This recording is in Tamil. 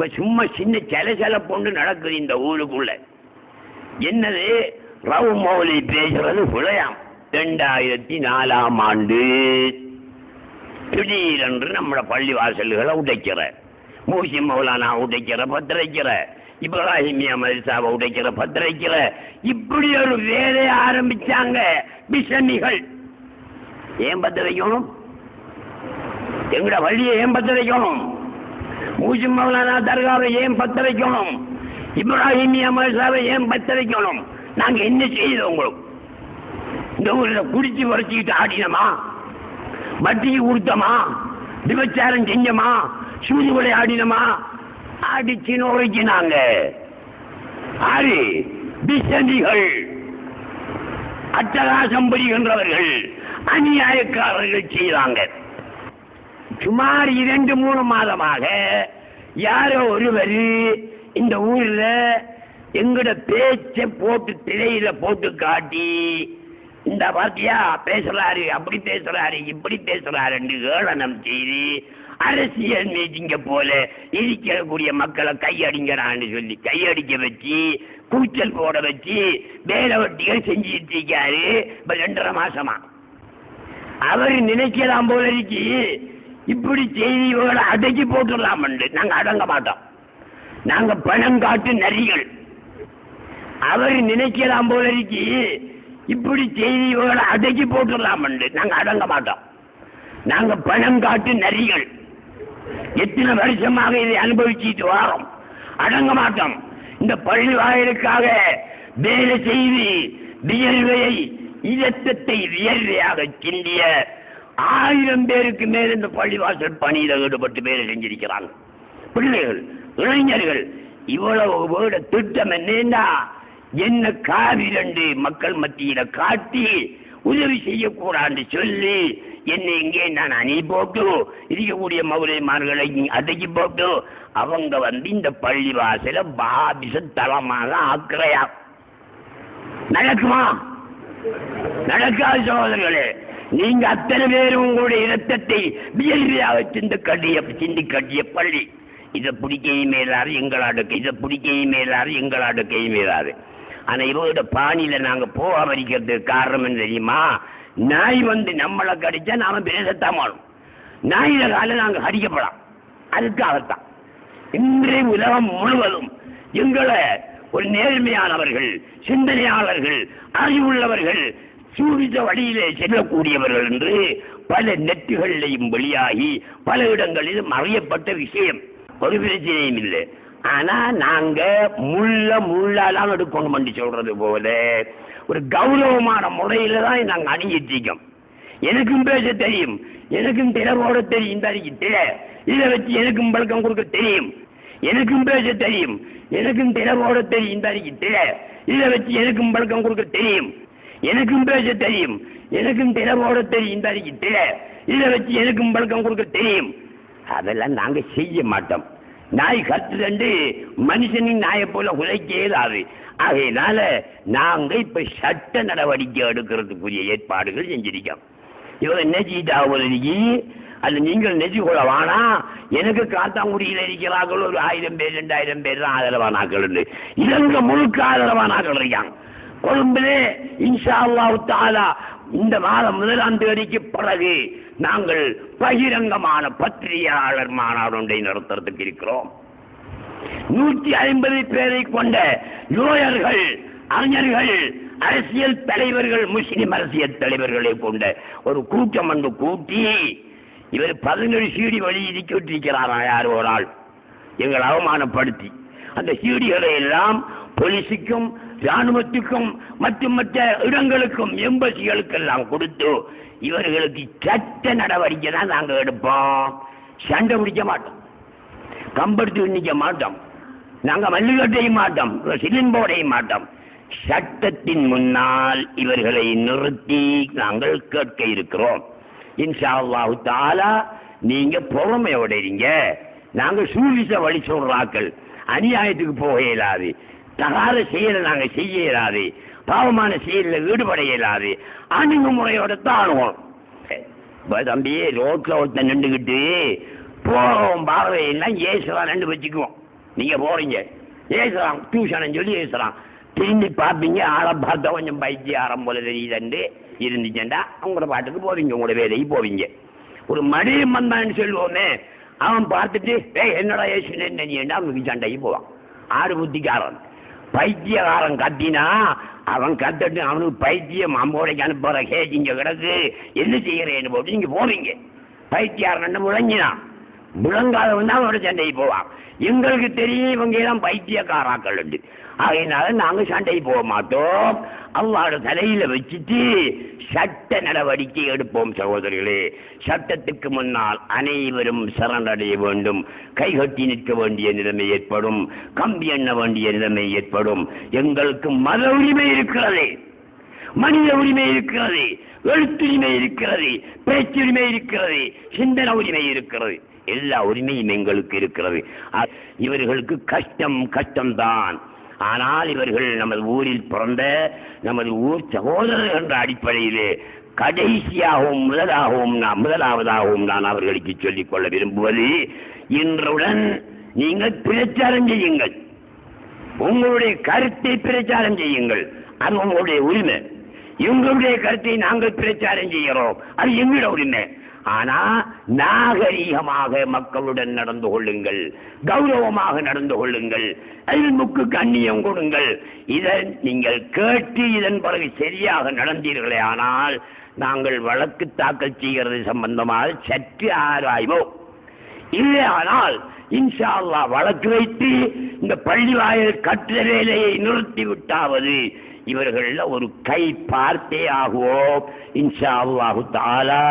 இப்போ சும்மா சின்ன சலசல பொண்ணு நடக்குது இந்த ஊருக்குள்ள. என்னது? ரவு மௌலி பேசுறது புலையாம் ரெண்டாயிரத்தி நாலாம் ஆண்டு திடீரென்று நம்மளோட பள்ளி வாசல்களை உடைக்கிற. மூசி மௌலானா உடைக்கிற பத்திரைக்கிற. இப்ராஹிமியா மதிசாவை உடைக்கிற பத்திரைக்கிற. இப்படி ஒரு வேலையை ஆரம்பிச்சாங்க பிசமிகள் ஏன் பத்திரைக்கணும்? எங்களோட எங்கட வழியை ஏன் பத்த வைக்கணும் மௌலானா தர்காவை ஏன் பத்த வைக்கணும் இப்ராஹிமியா மசாவை ஏன் பத்த வைக்கணும் நாங்கள் என்ன செய்தோம் உங்களுக்கு? இந்த ஊரில் குடிச்சு வரைச்சிக்கிட்டு ஆடினமா? வட்டிக்கு கொடுத்தமா? விபச்சாரம் செஞ்சமா? சூது விளையாடினமா அடிச்சு நுழைக்கினாங்க ஆறு பிசந்திகள். அட்டகாசம் புரிகின்றவர்கள் அநியாயக்காரர்கள் செய்தாங்க சுமார் இரண்டு மூணு மாதமாக யாரோ ஒருவர் இந்த ஊர்ல எங்கட பேச்சை போட்டு திரையில போட்டு காட்டி இந்த பாத்தியா பேசுறாரு அப்படி பேசுறாரு இப்படி பேசுறாருன்னு ஏளனம் செய்து அரசியல் மீட்டிங்க போல இருக்கக்கூடிய மக்களை கையடிங்கிறான்னு சொல்லி கையடிக்க வச்சு கூச்சல் போட வச்சு வேலை வட்டிகள் செஞ்சுட்டு இருக்காரு இப்ப ரெண்டரை மாசமா. அவர் நினைக்கலாம் போல இருக்கு. இப்படி செய்திகளை அடக்கி போட்டுடலாம் நாங்க அடங்க மாட்டோம். நாங்க பணம் காட்டு நரிகள். அவர் நினைக்கலாம் போல இருக்கு இப்படி செய்திகளை அடக்கி போட்டுடலாம் நாங்க அடங்க மாட்டோம். நாங்க பணம் காட்டு நரிகள். எத்தனை வருஷமாக இதை அனுபவிச்சுட்டு வாரோம்? அடங்க மாட்டோம். இந்த பள்ளி வாயிலுக்காக வேலை செய்து வியர்வையை இரத்தத்தை வியர்வையாக சிந்திய ஆயிரம் பேருக்கு மேல் இந்த பள்ளிவாசல் பணியில் ஈடுபட்டு வேலை செஞ்சிருக்கிறாங்க பிள்ளைகள் இளைஞர்கள் இவ்வளவு வேட திட்டம் என்னன்னா என்ன காவி ரெண்டு மக்கள் மத்தியில காட்டி உதவி செய்யக்கூடாது சொல்லி என்னை இங்கே நான் அணி போட்டு இருக்கக்கூடிய மௌலிமார்களை அடக்கி போட்டு அவங்க வந்து இந்த பள்ளி வாசல பாபிச தளமாக ஆக்குறையா. நடக்குமா? நடக்காது சகோதரர்களே. நீங்க அத்தனை பேரும் உங்களுடைய இரத்தத்தை வியல்வியாக சிந்து கட்டிய சிந்தி கட்டிய பள்ளி. இதை பிடிக்கையும் மேலாறு எங்களாடுக்கு இதை பிடிக்கையும் மேலாறு எங்களாடுக்கையும் மேலாறு. ஆனா இவரோட பாணியில நாங்க போகாமரிக்கிறதுக்கு காரணம் என்ன தெரியுமா? நாய் வந்து நம்மளை கடிச்சா நாம பேசத்தான் நாயில கால நாங்க அடிக்கப்படலாம் அதுக்காகத்தான் இன்றைய உலகம் முழுவதும் எங்களை ஒரு நேர்மையானவர்கள் சிந்தனையாளர்கள் அறிவுள்ளவர்கள் சூழித வழியிலே செல்லக்கூடியவர்கள் என்று பல நெட்டுகளிலையும் வெளியாகி பல இடங்களிலும் அறியப்பட்ட விஷயம். ஒரு பிரச்சனையும் இல்லை. ஆனா நாங்க முள்ள முள்ளாலாம் எடுக்கணும் பண்ணி சொல்றது போல ஒரு கௌரவமான முறையில தான் நாங்க அணிஞ்சிட்டு எனக்கும் பேச தெரியும். எனக்கும் திறவோட தெரியும். தரிக்கிட்டு இதை வச்சு எனக்கும் பழக்கம் கொடுக்க தெரியும். எனக்கும் பேச தெரியும். எனக்கும் திறவோட தெரியும். தரிக்கிட்டு இதை வச்சு எனக்கும் பழக்கம் கொடுக்க தெரியும். எனக்கும் பேச தெரியும். எனக்கும் திறவோட தெரியும். தரிக்கிட்டு இதை வச்சு எனக்கும் பழக்கம் கொடுக்க தெரியும். அதெல்லாம் நாங்க செய்ய மாட்டோம். நாய் கத்துதண்டு மனுஷனின் நாயை போல உழைக்க இயலாது ஆகையினால நாங்க இப்ப சட்ட நடவடிக்கை எடுக்கிறதுக்குரிய ஏற்பாடுகள் செஞ்சிருக்கோம். இவங்க நெஜிட்டா ஒதுக்கி அது நீங்கள் நெஜி கொள்ள வானா எனக்கு காத்தாங்குடியில் இருக்கிறார்கள். ஒரு ஆயிரம் பேர் ரெண்டாயிரம் பேர் தான் ஆதரவானாக்கள் உண்டு இலங்கை முழுக்க ஆதரவானாக்கள் இருக்காங்க கொழும்பிலே இன்ஷா அல்லாஹு தாலா இந்த மாதம் முதலாம் தேதிக்கு பிறகு நாங்கள் பகிரங்கமான பத்திரிகையாளர் மாநாடு ஒன்றை நடத்துறதுக்கு இருக்கிறோம். நூற்றி ஐம்பது பேரை கொண்ட லோயர்கள் அறிஞர்கள் அரசியல் தலைவர்கள் முஸ்லிம் அரசியல் தலைவர்களை கொண்ட ஒரு கூட்டம் ஒன்று கூட்டி இவர் பதினேழு சீடி வழி இருக்கிறாரா யார் ஒரு ஆள்? எங்களை அவமானப்படுத்தி. அந்த சீடிகளை எல்லாம் போலீஸுக்கும் ராணுவத்துக்கும் மற்றும் மற்ற இடங்களுக்கும் எம்பசிகளுக்கெல்லாம் கொடுத்து இவர்களுக்கு சட்ட நடவடிக்கை தான் நாங்கள் எடுப்போம். சண்டை பிடிக்க மாட்டோம். கம்பெடுத்து நிற்க மாட்டோம். நாங்கள் மல்லிகட்டையும் மாட்டோம். சிலிம்போடையும் மாட்டோம். சட்டத்தின் முன்னால் இவர்களை நிறுத்தி நாங்கள் கேட்க இருக்கிறோம். இன்ஷா அல்லாஹு தாலா நீங்க பொறுமையோட இருங்க. நாங்கள் சூழிச வழி சொல்றாக்கள் அநியாயத்துக்கு போக இயலாது. தகாத செயலை நாங்கள் செய்ய இயலாது பாவமான செயலில் ஈடுபட இயலாது அணுகுமுறையோட தாணுவோம். இப்ப தம்பி ரோட்ல ஒருத்தன் நின்றுக்கிட்டு போறோம் பார்வையெல்லாம் ஏசுவான்னு வச்சுக்குவோம். நீங்க போறீங்க. ஏசுறான் டியூஷன் சொல்லி ஏசுறான் திரும்பி பார்ப்பீங்க ஆளை பார்த்தா கொஞ்சம் பைத்தியாரம் போல தெரியுதுண்டு. இருந்துச்சேன்டா அவங்களோட பாட்டுக்கு போவீங்க உங்களோட வேலைக்கு போவீங்க. ஒரு மடியும் வந்தான்னு சொல்லுவோமே அவன் பார்த்துட்டு ஏய் என்னடா ஏசுனேன்னு என்ன அவனுக்கு சண்டைக்கு போவான். ஆறு புத்திக்காரன். பைத்தியகாரன் கத்தினா அவன் கத்தட்டு அவனுக்கு பைத்தியம் அம்போடைக்கு அனுப்புற கேஜ் கிடக்கு. என்ன செய்யறேன்னு போட்டு நீங்க போறீங்க. பைத்தியாரன் முழங்கினான்? முழங்காதவன் தான் அவரோட சண்டைக்கு போவான் எங்களுக்கு தெரியும் இவங்க எல்லாம் பைத்தியக்காராக்கள் உண்டு அதனால நாங்கள் சண்டைக்கு போக மாட்டோம். அல்லாட தலையில வச்சுட்டு சட்ட நடவடிக்கை எடுப்போம் சகோதரிகளே. சட்டத்துக்கு முன்னால் அனைவரும் சரணடைய வேண்டும். கைகட்டி நிற்க வேண்டிய நிலைமை ஏற்படும். கம்பி எண்ண வேண்டிய நிலைமை ஏற்படும். எங்களுக்கு மத உரிமை இருக்கிறது. மனித உரிமை இருக்கிறது. எழுத்துரிமை இருக்கிறது. பேச்சுரிமை இருக்கிறது. சிந்தன உரிமை இருக்கிறது. எல்லா உரிமையும் எங்களுக்கு இருக்கிறது. இவர்களுக்கு கஷ்டம் கஷ்டம்தான். ஆனால் இவர்கள் நமது ஊரில் பிறந்த நமது ஊர் சகோதரர் என்ற அடிப்படையிலே கடைசியாகவும் முதலாகவும் நான் முதலாவதாகவும் நான் அவர்களுக்கு சொல்லிக் கொள்ள விரும்புவது இன்றுடன் நீங்கள் பிரச்சாரம் செய்யுங்கள். உங்களுடைய கருத்தை பிரச்சாரம் செய்யுங்கள். அது உங்களுடைய உரிமை. எங்களுடைய கருத்தை நாங்கள் பிரச்சாரம் செய்கிறோம். அது எங்களோட உரிமை. ஆனா நாகரீகமாக மக்களுடன் நடந்து கொள்ளுங்கள். கௌரவமாக நடந்து கொள்ளுங்கள். முக்கு கண்ணியம் கொடுங்கள். இதை நீங்கள் கேட்டு இதன் பிறகு சரியாக நடந்தீர்களே ஆனால் நாங்கள் வழக்கு தாக்கல் செய்கிறது சம்பந்தமாக சற்று ஆராய்வோம் இல்லையானால் இன்ஷா அல்லாஹ் வழக்கு வைத்து இந்த பள்ளி வாயில் கட்டுற வேலையை நிறுத்தி இவர்களில் ஒரு கை பார்த்தே ஆகுவோம். இன்ஷா அல்லாஹு தாலா